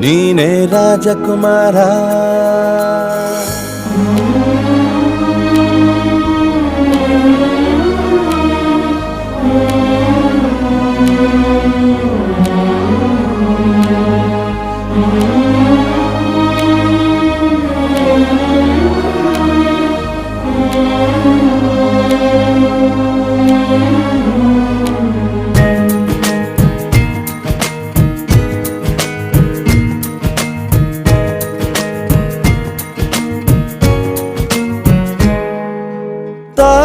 ನೀನೇ ರಾಜಕುಮಾರ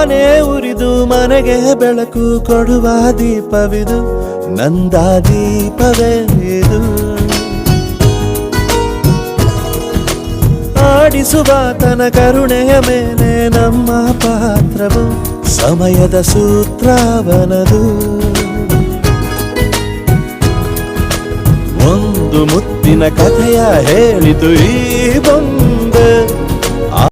ತಾನೇ ಉರಿದು ಮನೆಗೆ ಬೆಳಕು ಕೊಡುವ ದೀಪವಿದು, ನಂದ ದೀಪವೇ ಇದು. ಆಡಿಸುವ ತನ ಕರುಣೆಯ ಮೇಲೆ ನಮ್ಮ ಪಾತ್ರವು ಸಮಯದ ಸೂತ್ರವನದು. ಒಂದು ಮುತ್ತಿನ ಕಥೆಯ ಹೇಳಿತು ಈ